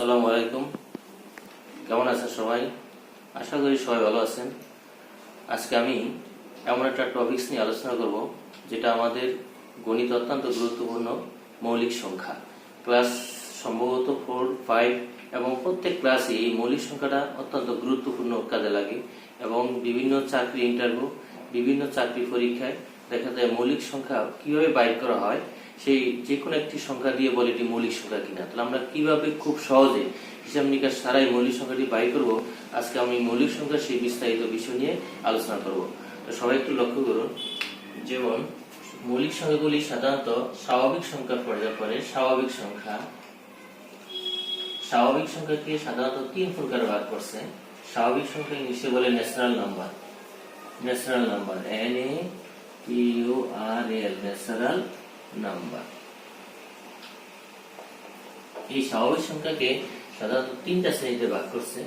আসসালামু আলাইকুম। কেমন আছেন সবাই? আশা করি সবাই ভালো আছেন। আজকে আমি এমন একটা টপিকস নিয়ে আলোচনা করব, যেটা আমাদের গণিত অত্যন্ত গুরুত্বপূর্ণ মৌলিক সংখ্যা। ক্লাস সম্ভবত ফোর ফাইভ এবং প্রত্যেক ক্লাসে এই মৌলিক সংখ্যাটা অত্যন্ত গুরুত্বপূর্ণ কাজে লাগে এবং বিভিন্ন চাকরি ইন্টারভিউ বিভিন্ন চাকরি পরীক্ষায় দেখা যায় মৌলিক সংখ্যা কীভাবে বাইর করা হয় সেই যে কোনো একটি সংখ্যা দিয়ে বলে এটি মৌলিক সংখ্যা কিনা। তাহলে আমরা কীভাবে খুব সহজে হিসাব নিকাশ ছাড়াই মৌলিক সংখ্যাটি বাই করব? আজকে আমি মৌলিক সংখ্যা সেই বিস্তারিত বিষয় নিয়ে আলোচনা করব। তো সবাই একটু লক্ষ্য করুন, যেমন মৌলিক সংখ্যাগুলি সাধারণত স্বাভাবিক সংখ্যার পর্যায়ে পড়ে স্বাভাবিক সংখ্যা, স্বাভাবিক সংখ্যাকে সাধারণত তিন প্রকার ভাগ করছে। স্বাভাবিক সংখ্যা ইংলিশে বলে natural number. Natural number N A U R L natural number. এই স্বাভাবিক সংখ্যাকে সাধারণত তিনটা শ্রেণীতে ভাগ করছে।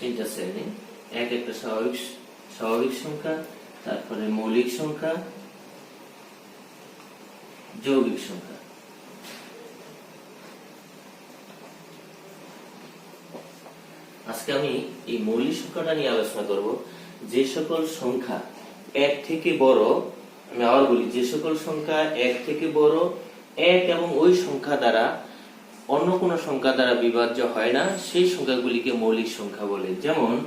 তিনটা শ্রেণি। এক একটা স্বাভাবিক স্বাভাবিক সংখ্যা, তারপরে মৌলিক সংখ্যা, যৌগিক সংখ্যা। আজকে আমি এই মৌলিক সংখ্যাটা নিয়ে আলোচনা করব। যে সকল সংখ্যা এক থেকে বড় আমি আবার বলি, যে সকল সংখ্যা এক থেকে বড়, এক এবং ওই সংখ্যা দ্বারা অন্য কোন সংখ্যা দ্বারা বিভাজ্য হয় না, সেই সংখ্যাগুলিকে মৌলিক সংখ্যা বলে। যেমন,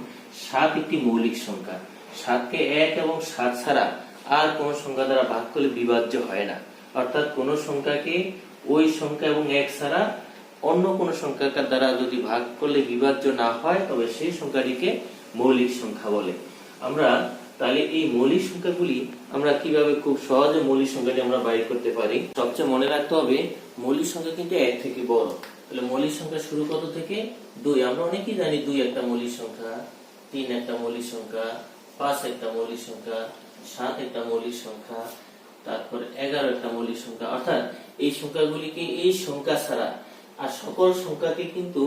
সাত একটি মৌলিক সংখ্যা। সাতকে এক এবং সাত ছাড়া আর কোন সংখ্যা দ্বারা ভাগ করলে বিভাজ্য হয় না। অর্থাৎ কোন সংখ্যাকে ওই সংখ্যা এবং এক ছাড়া অন্য কোন সংখ্যাকার দ্বারা যদি ভাগ করলে বিভাজ্য না হয়, তবে সেই সংখ্যাটিকে মৌলিক সংখ্যা বলে। আমরা তাহলে এই মৌলিক সংখ্যাগুলি আমরা কীভাবে খুব সহজে মৌলিক সংখ্যাটি আমরা বাইর করতে পারি? সবচেয়ে মনে রাখতে হবে, মৌলিক সংখ্যা কিন্তু এক থেকে বড়। তাহলে মৌলিক সংখ্যা শুরু কত থেকে? দুই। আমরা অনেকেই জানি দুই একটা মৌলিক সংখ্যা, তিন একটা মৌলিক সংখ্যা, পাঁচ একটা মৌলিক সংখ্যা, সাত একটা মৌলিক সংখ্যা, তারপর এগারো একটা মৌলিক সংখ্যা। অর্থাৎ এই সংখ্যাগুলিকে এই সংখ্যা ছাড়া আর সকল সংখ্যাকে কিন্তু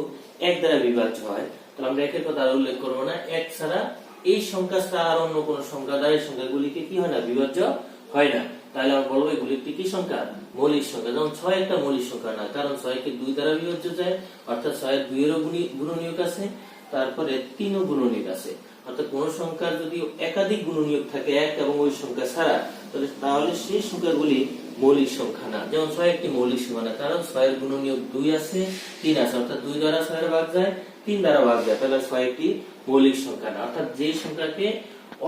এক দ্বারা বিভাজ্য হয়। তাহলে আমরা একের কথা আর উল্লেখ করব না। এক ছাড়া এই সংখ্যা ছাড়া আর অন্য কোন সংখ্যা দ্বারা এই সংখ্যাগুলিকে কি হয় না, বিভাজ্য হয় না। তাহলে আমরা বলব এগুলি একটি কি সংখ্যা? মৌলিক সংখ্যা। যেমন ছয় একটা মৌলিক সংখ্যা না, কারণ ছয়কে দুই দ্বারা বিভাজ্য যায়, অর্থাৎ ছয়ের দুইয়েরও গুণী- গুণনীয়ক আছে, তারপরে তিনও গুণনীয়ক আছে। অর্থাৎ কোন সংখ্যার যদি একাধিক গুণনীয়ক থাকে, এক এবং ওই সংখ্যা ছাড়া, তাহলে তাহলে সেই সংখ্যাগুলি মৌলিক সংখ্যা না। যেমন ছয় একটি মৌলিক সংখ্যা না, কারণ ছয়ের গুণনীয়ক দুই আছে, তিন আছে, অর্থাৎ দুই দ্বারা ছয়ের ভাগ যায়, তিন দ্বারা ভাগ যায়, তাহলে ছয় একটি মৌলিক সংখ্যা না, অর্থাৎ যে সংখ্যাকে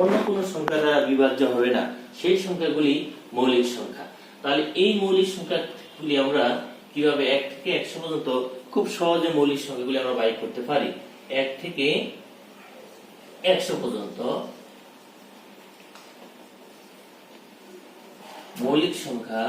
অন্য কোন সংখ্যা দ্বারা বিভাজ্য হবে না, সেই সংখ্যাগুলি মৌলিক সংখ্যা। তাহলে এই মৌলিক সংখ্যাগুলি আমরা কীভাবে এক থেকে একশো পর্যন্ত খুব সহজে মৌলিক সংখ্যাগুলি আমরা বাইর করতে পারি? এক থেকে একশো পর্যন্ত মৌলিক সংখ্যা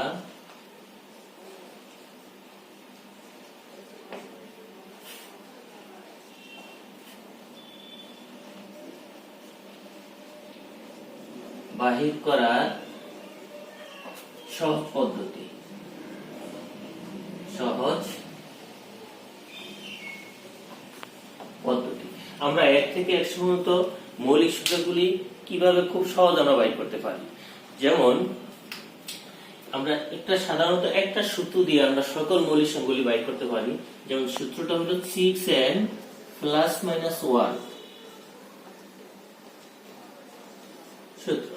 বাহির করার সহজ পদ্ধতি। সহজ পদ্ধতি। আমরা এক থেকে একশো পর্যন্ত মৌলিক সংখ্যাগুলি কীভাবে খুব সহজ আমরা বাইর করতে পারি? যেমন, আমরা একটা সাধারণত একটা সূত্র দিয়ে আমরা সকল মৌলিক সংখ্যাগুলি বাইর করতে পারি। যেমন সূত্রটা হলো six N plus minus one সূত্র।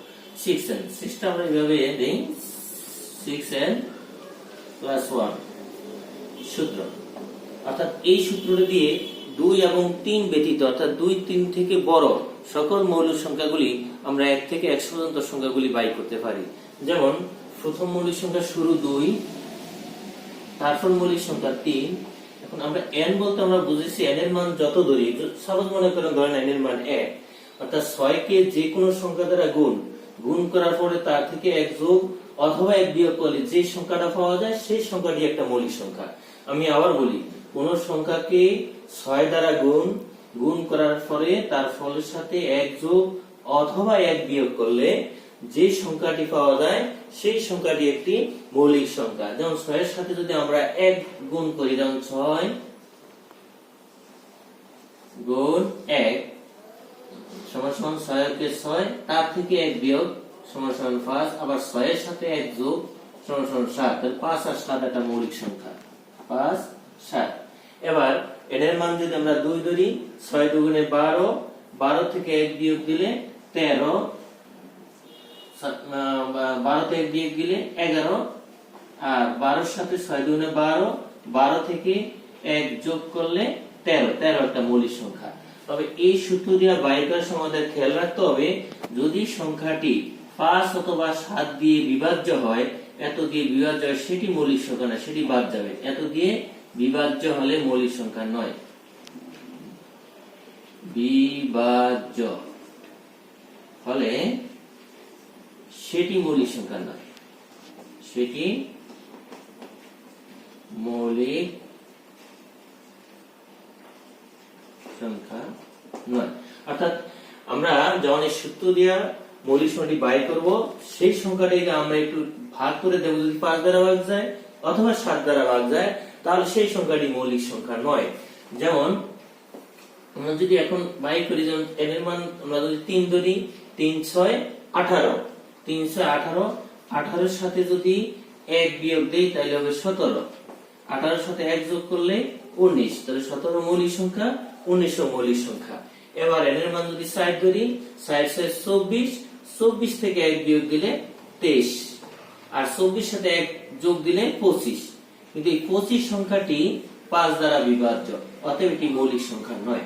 সিক্স এন সিক্সটা আমরা এইভাবে দিই। সিক্স এন প্লাস ওয়ান সূত্র। অর্থাৎ এই সূত্রটি দিয়ে দুই এবং তিন ব্যতীত, অর্থাৎ দুই, তিন থেকে বড় সকল মৌলিক সংখ্যাগুলি আমরা এক থেকে একশো পর্যন্ত সংখ্যাগুলি বাই করতে পারি। যেমন, প্রথম মৌলিক সংখ্যা শুরু দুই, তারপর মৌলিক সংখ্যা তিন। এখন আমরা এন বলতে আমরা বুঝেছি এন এর মান যত ধরি সহজ মনে করেন ধরেন এন এর মান এক। অর্থাৎ ছয়কে যে কোনো সংখ্যা দ্বারা গুণ গুণ করার পরে তার থেকে এক যোগ অথবা এক বিয়োগ করলে যে সংখ্যাটা পাওয়া যায়, সেই সংখ্যাটি একটা মৌলিক সংখ্যা। আমি আবার বলি, কোন সংখ্যাকে ছয় দ্বারা গুণ গুণ করার পরে তার ফলের সাথে এক যোগ অথবা এক বিয়োগ করলে যে সংখ্যাটি পাওয়া যায়, সেই সংখ্যাটি একটি মৌলিক সংখ্যা। যেমন ছয়ের সাথে যদি আমরা এক গুণ করি, যেমন ছয় গুণ এক সমান ছয়কে ছয়, তার থেকে এক বিয়োগ সমান পাঁচ, আবার ছয়ের সাথে এক যোগ সমান সাত। পাঁচ আর সাত একটা মৌলিক সংখ্যা। পাঁচ, সাত। এবার এদের মান যদি আমরা দুই ধরি, ছয় দুগুণে বারো বারো থেকে এক বিয়োগ দিলে তেরো বারো থেকে এক বিয়োগ দিলে এগারো, আর বারোর সাথে ছয় দুগুণে বারো বারো থেকে এক যোগ করলে তেরো। তেরো একটা মৌলিক সংখ্যা। তবে এই সূত্র দিয়ে বাই করার খেয়াল রাখতে হবে, যদি সংখ্যাটি পাঁচ অথবা সাত দিয়ে বিভাজ্য হয়, এত দিয়ে বিভাজ্য হয় সেটি মৌলিক সংখ্যা না সেটি বাদ যাবে। এত দিয়ে বিভাজ্য হলে মৌলিক সংখ্যা নয়। বিভাজ্য হলে সেটি মৌলিক সংখ্যা নয়। সেটি মৌলিক সংখ্যা নয়। অর্থাৎ আমরা যখন এই সূত্র দিয়া মৌলিক সংখ্যাটি বাই করব, সেই সংখ্যাটিকে আমরা একটু ভাগ করে দেবো যদি পাঁচ দ্বারা ভাগ যায় অথবা সাত দ্বারা ভাগ যায়, তাহলে সেই সংখ্যাটি মৌলিক সংখ্যা নয়। যেমন, আমরা যদি এখন বাই করি, যেমন এর মান আমরা যদি তিন ধরি, তিন ছয় আঠারো। তিন ছয় আঠারো, আঠারোর সাথে যদি এক বিয়োগ দেই, তাহলে হবে সতেরো। আঠারোর সাথে এক যোগ করলে উনিশ, তাহলে সতেরো মৌলিক সংখ্যা উনিশও মৌলিক সংখ্যা। এবার n এর মান যদি ষাট ধরি ষাট ছয় চব্বিশ চব্বিশ থেকে এক বিয়োগ দিলে তেইশ। আর চব্বিশ সাথে এক যোগ দিলে পঁচিশ। কিন্তু এই পঁচিশ সংখ্যাটি পাঁচ দ্বারা বিভাজ্য, অতএব এটি মৌলিক সংখ্যা নয়।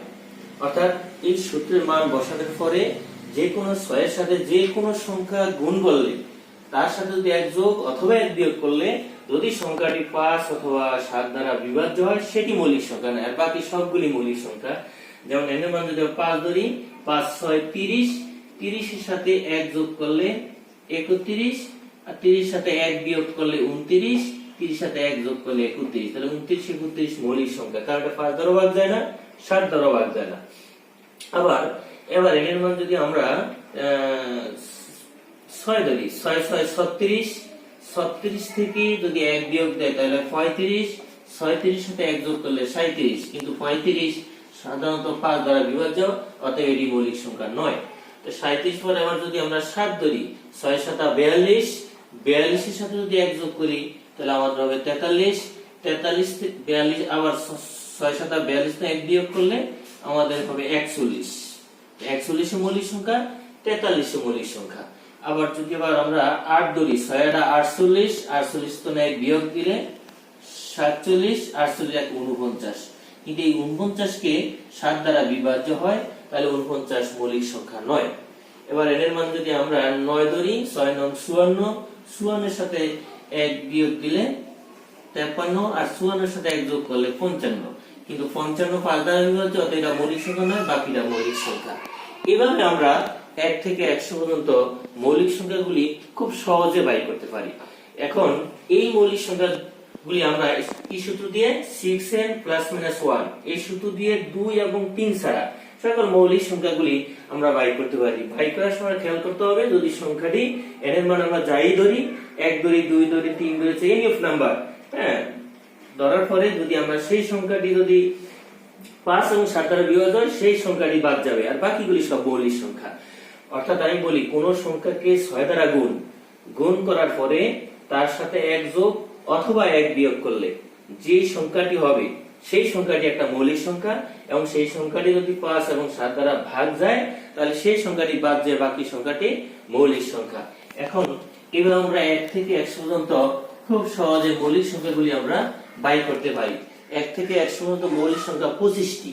অর্থাৎ এই সূত্রের মান বসানোর পরে যে কোনো ছয়ের সাথে যে কোনো সংখ্যা গুণ করলে, তার সাথে যদি এক যোগ অথবা এক বিয়োগ করলে যদি সংখ্যাটি পাঁচ অথবা সাত দ্বারা বিভাজ্য হয়, সেটি মৌলিক সংখ্যা নয় আর বাকি সবগুলি মৌলিক সংখ্যা। যেমন এর মান যদি পাঁচ ধরি, পাঁচ, ছয়, তিরিশ, তিরিশের সাথে এক যোগ করলে একত্রিশ, আর তিরিশ সাথে এক বিয়োগ করলে উনত্রিশ তিরিশ সাথে এক যোগ করলে একত্রিশ। তাহলে উনত্রিশ, একত্রিশ মৌলিক সংখ্যা। কারণ এটা পাঁচ দ্বারা ভাগ যায় না, সাত দ্বারা ভাগ যায় না। আবার, এবার এর মান যদি আমরা ছয় ধরি, ছয় ছয়, ছত্রিশ ছত্রিশ থেকে যদি এক বিয়োগ দেয়, তাহলে পঁয়ত্রিশ, ছয়ত্রিশ সাথে এক যোগ করলে সাঁত্রিশ কিন্তু পঁয়ত্রিশ সাধারণত পাঁচ দ্বারা বিভাজ্য, অতএব এটি মৌলিক সংখ্যা নয়। তো সাঁত্রিশ পরে আবার যদি আমরা সাত ধরি, ছয় সাতা বিয়াল্লিশ, বিয়াল্লিশের সাথে যদি এক যোগ করি, তাহলে আমাদের হবে তেতাল্লিশ তেতাল্লিশ বিয়াল্লিশ, আবার ছয় সাতা বিয়াল্লিশ এক বিয়োগ করলে আমাদের হবে একচল্লিশ। একচল্লিশে মৌলিক সংখ্যা, তেতাল্লিশে মৌলিক সংখ্যা। আবার যদি আবার আমরা আট ধরি, ছয়টা আটচল্লিশ আটচল্লিশ তো এক বিয়োগ দিলে সাতচল্লিশ, আটচল্লিশ এক উনপঞ্চাশ কিন্তু এই উনপঞ্চাশকে সাত দ্বারা বিভাজ্য হয়, তাহলে উনপঞ্চাশ মৌলিক সংখ্যা নয়। এবার এর মান যদি আমরা নয় ধরি, ছয় নং চুয়ান্ন, চুয়ান্নের সাথে এক বিয়োগ দিলে তেপ্পান্ন, আর চুয়ান্নের সাথে এক যোগ করলে পঞ্চান্ন। কিন্তু পঞ্চান্ন পাঁচ দ্বারা বিভাজ্য অত এটা মৌলিক সংখ্যা নয়, বাকিটা মৌলিক সংখ্যা। এভাবে আমরা এক থেকে একশো পর্যন্ত মৌলিক সংখ্যাগুলি খুব সহজে বাই করতে পারি। এখন এই মৌলিক সংখ্যাগুলি আমরা কি সূত্র দিয়ে six N plus minus one এই সূত্র দিয়ে দুই এবং তিন ছাড়া সকল মৌলিক সংখ্যাগুলি আমরা বাই করতে পারি। বাই করার সময় খেয়াল করতে হবে, যদি সংখ্যাটি এন এর মান আমরা যাই ধরি, এক ধরি, দুই ধরি, তিন ধরি চেইন অফ নাম্বার হ্যাঁ? ধরার পরে যদি আমরা সেই সংখ্যাটি যদি পাঁচ এবং সাত দ্বারা বিভাজ্য হয়, সেই সংখ্যাটি বাদ যাবে। আর বাকিগুলি সব মৌলিক সংখ্যা। অর্থাৎ আমি বলি, কোন সংখ্যাকে ছয় দ্বারা গুণ গুণ করার পরে তার সাথে এক যোগ অথবা এক বিয়োগ করলে যে সংখ্যাটি হবে, সেই সংখ্যাটি একটা মৌলিক সংখ্যা এবং সেই সংখ্যাটি যদি পাঁচ এবং সাত দ্বারা ভাগ যায়, তাহলে সেই সংখ্যাটি বাদ যায়, বাকি সংখ্যাটি মৌলিক সংখ্যা। এখন এবার আমরা এক থেকে একশো পর্যন্ত খুব সহজে মৌলিক সংখ্যাগুলি আমরা বাই করতে পারি। এক থেকে একশো পর্যন্ত মৌলিক সংখ্যা পঁচিশটি।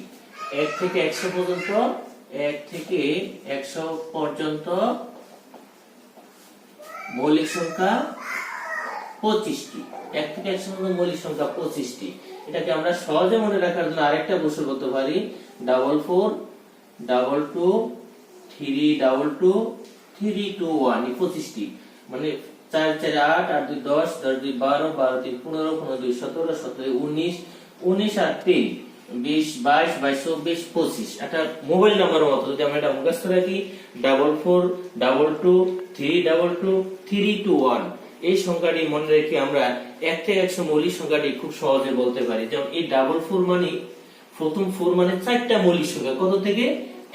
এক থেকে একশো পর্যন্ত এক থেকে একশো পর্যন্ত মৌলিক সংখ্যা পঁচিশটি। এক থেকে একশো পর্যন্ত মৌলিক সংখ্যা পঁচিশটি। এটাকে আমরা সহজে মনে রাখার জন্য আরেকটা বসে করতে পারি। Double four, double two, three, double two, three, two, one পঁচিশটি। মানে চার চার, আট আট, দুই, দশ দশ, দুই, বারো বারো, তিন, পনেরো পনেরো, দুই, সতেরো সতেরো, উনিশ উনিশ আর তিন। বিশ, বাইশ বাইশ চব্বিশ, পঁচিশ। একটা মোবাইল নাম্বার মতো, যদি আমরা এটা মুখস্থ রাখি double four double two three double two three two one এই সংখ্যাটি মনে রেখে আমরা এক থেকে একশো মৌলিক সংখ্যাটি খুব সহজে বলতে পারি। যেমন এই ডাবল ফোর মানে প্রথম ফোর মানে চারটা মৌলিক সংখ্যা। কত থেকে?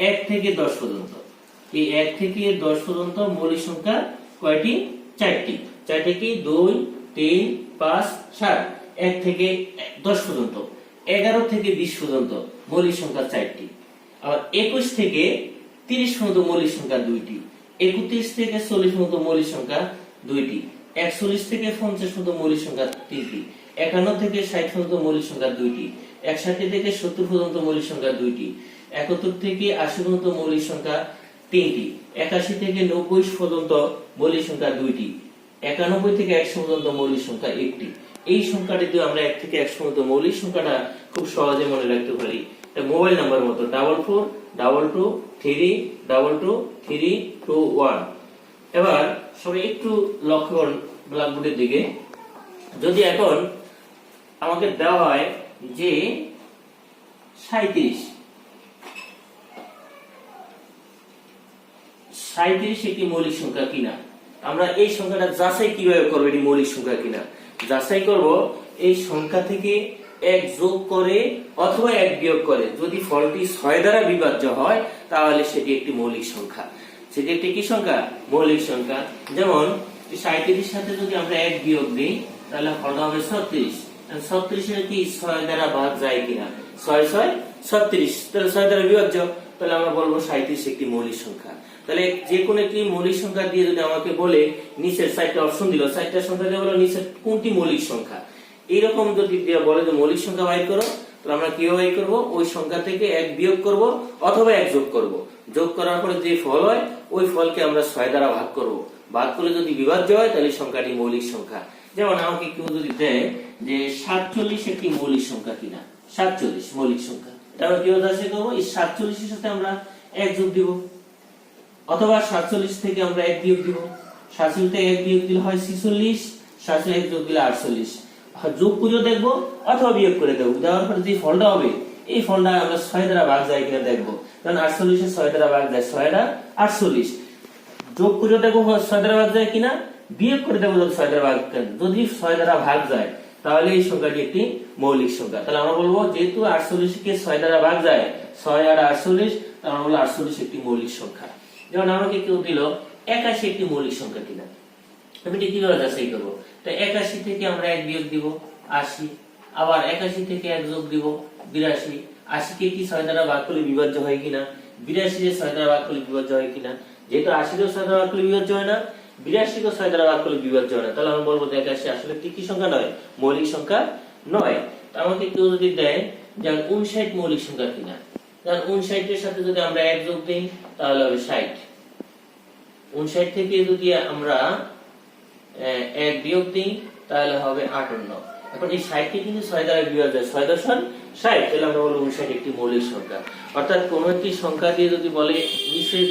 এক থেকে দশ পর্যন্ত। এই এক থেকে দশ পর্যন্ত মৌলিক সংখ্যা কয়টি? চারটি। চারটি কি? দুই, তিন, পাঁচ, সাত। এক থেকে দশ পর্যন্ত। এগারো থেকে বিশ পর্যন্ত মৌলিক সংখ্যা চারটি। আবার একুশ থেকে তিরিশ পর্যন্ত মৌলিক সংখ্যা দুইটি। একত্রিশ থেকে চল্লিশ পর্যন্ত মৌলিক সংখ্যা দুইটি। একচল্লিশ থেকে পঞ্চাশ পর্যন্ত মৌলিক সংখ্যা তিনটি। একান্ন থেকে ষাট পর্যন্ত মৌলিক সংখ্যা দুইটি। একষাটি থেকে সত্তর পর্যন্ত মৌলিক সংখ্যা দুইটি। একাত্তর থেকে আশি পর্যন্ত মৌলিক সংখ্যা তিনটি। একাশি থেকে নব্বই পর্যন্ত মৌলিক সংখ্যা দুইটি। একানব্বই থেকে একশো পর্যন্ত মৌলিক সংখ্যা একটি। এই সংখ্যাটি দিয়ে আমরা এক থেকে একশো মতো মৌলিক সংখ্যাটা খুব সহজে মনে রাখতে পারি। মোবাইল নাম্বার মতো double four double two three double two three two one এবার সবাই একটু লক্ষ্য করুন ব্ল্যাকবোর্ডের দিকে। যদি এখন আমাকে দেওয়া হয় যে সাঁত্রিশ সাঁত্রিশ একটি মৌলিক সংখ্যা কিনা? আমরা এই সংখ্যাটা যাচাই কীভাবে করব এটি মৌলিক সংখ্যা কিনা? যাচাই করব, এই সংখ্যা থেকে এক যোগ করে অথবা এক বিয়োগ করে। যদি ফলটি ছয় দ্বারা বিভাজ্য হয়, তাহলে সেটি একটি মৌলিক সংখ্যা। সেটি একটি কি সংখ্যা? মৌলিক সংখ্যা। যেমন সাঁত্রিশ সাথে যদি আমরা এক বিয়োগ দিই তাহলে ফলটা হবে ছত্রিশ। ছত্রিশের কি ছয় দ্বারা ভাগ যায় কিনা? ছয় ছয়, ছত্রিশ। তাহলে ছয় দ্বারা বিভাজ্য। তাহলে আমরা বলব সাঁত্রিশ একটি মৌলিক সংখ্যা। তাহলে যে কোনো একটি মৌলিক সংখ্যা দিয়ে যদি আমাকে বলে নিচের চারটা অপশন দিল চারটা সংখ্যা দিয়ে বলো নিচের কোনটি মৌলিক সংখ্যা। এইরকম যদি বলে যে মৌলিক সংখ্যা বাই করো, তাহলে আমরা কীভাবে বাইর করব? ওই সংখ্যা থেকে এক বিয়োগ করব অথবা এক যোগ করব। যোগ করার পরে যে ফল হয়, ওই ফলকে আমরা ছয় দ্বারা ভাগ করব। ভাগ করলে যদি বিভাজ্য হয়, তাহলে সংখ্যাটি মৌলিক সংখ্যা। যেমন আমাকে কেউ যদি দেয় যে সাতচল্লিশ একটি মৌলিক সংখ্যা কিনা, সাতচল্লিশ মৌলিক সংখ্যা। তাহলে কীভাবে যাচাই করব এই সাতচল্লিশের সাথে আমরা এক যোগ দিব। অথবা সাতচল্লিশ থেকে আমরা এক বিয়োগ দিব। সাতচল্লিশ থেকে এক বিয়োগ দিলে হয় ছিচল্লিশ, সাতচল্লিশ এক যোগ দিলে আটচল্লিশ। যোগ করেও দেখব অথবা বিয়োগ করে দেবো দেওয়ার পরে যে ফলটা হবে, এই ফলটা আমরা ছয় দ্বারা ভাগ যায় কিনা দেখব। কারণ আটচল্লিশে ছয় দ্বারা ভাগ যায়, ছয়টা আটচল্লিশ। যোগ করে দেখব ছয় দ্বারা ভাগ যায় কিনা, বিয়োগ করে দেখব ছয় দ্বারা ভাগ। যদি ছয় দ্বারা ভাগ যায় তাহলে এই সংখ্যাটি একটি মৌলিক সংখ্যা। তাহলে আমরা বলব, যেহেতু আটচল্লিশ কে ছয় দ্বারা ভাগ যায়, ছয় আর আটচল্লিশ, তাহলে আমরা বলব আটচল্লিশ একটি মৌলিক সংখ্যা। যেমন আমাকে কেউ দিল, একাশি একটি মৌলিক সংখ্যা কিনা। আমি এটি কীভাবে যাচাই করব? তো একাশি থেকে আমরা এক বিয়োগ দিব, আশি। আবার একাশি থেকে এক যোগ দিব, বিরাশি। আশিকে কি ছয় দ্বারা ভাগ করলে বিভাজ্য হয় কিনা? বিরাশি যে ছয় দ্বারা ভাগ করলে বিভাজ্য হয় কিনা? যেহেতু আশিকেও ছয় দ্বারা ভাগ করলে বিভাজ্য হয় না বিরাশিকেও ছয় দ্বারা ভাগ করলে বিভাজ্য হয় তাহলে আমরা বলব যে একাশি আসলে কি কি সংখ্যা নয়? মৌলিক সংখ্যা নয়। তো আমাকে কেউ যদি দেয় যেমন উনষাট মৌলিক সংখ্যা কিনা? যেমন উনষাটের সাথে যদি আমরা এক যোগ দিই, তাহলে হবে ষাট। উনষাট থেকে যদি আমরা এক বিয়োগ দিই, তাহলে হবে আটান্ন। এখন এই ষাটকে কিন্তু ছয় দ্বারা বিভাগ যায়। ছয় দশন ষাট। তাহলে আমরা বলব উনষাট একটি মৌলিক সংখ্যা। অর্থাৎ কোন একটি সংখ্যা দিয়ে যদি বলে নিচের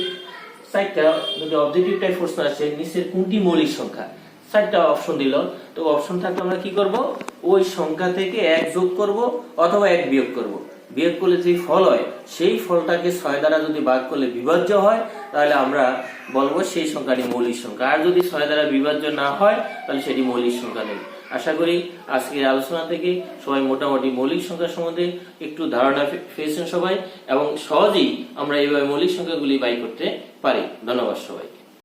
চারটা যদি অবজেক্টিভ টাইপ প্রশ্ন আসে, নিচের কোনটি মৌলিক সংখ্যা? চারটা অপশন দিল। তো অপশন থাকলে আমরা কি করব? ওই সংখ্যা থেকে এক যোগ করব অথবা এক বিয়োগ করব। বিয়োগ করলে যে ফল হয়, সেই ফলটাকে ছয় দ্বারা যদি ভাগ করলে বিভাজ্য হয়, তাহলে আমরা বলব সেই সংখ্যাটি মৌলিক সংখ্যা। আর যদি ছয় দ্বারা বিভাজ্য না হয়, তাহলে সেটি মৌলিক সংখ্যা নেই। আশা করি আজকের আলোচনা থেকে সবাই মোটামুটি মৌলিক সংখ্যা সম্বন্ধে একটু ধারণা পেয়েছেন সবাই, এবং সহজেই আমরা এইভাবে মৌলিক সংখ্যাগুলি বাই করতে পারি। ধন্যবাদ সবাইকে।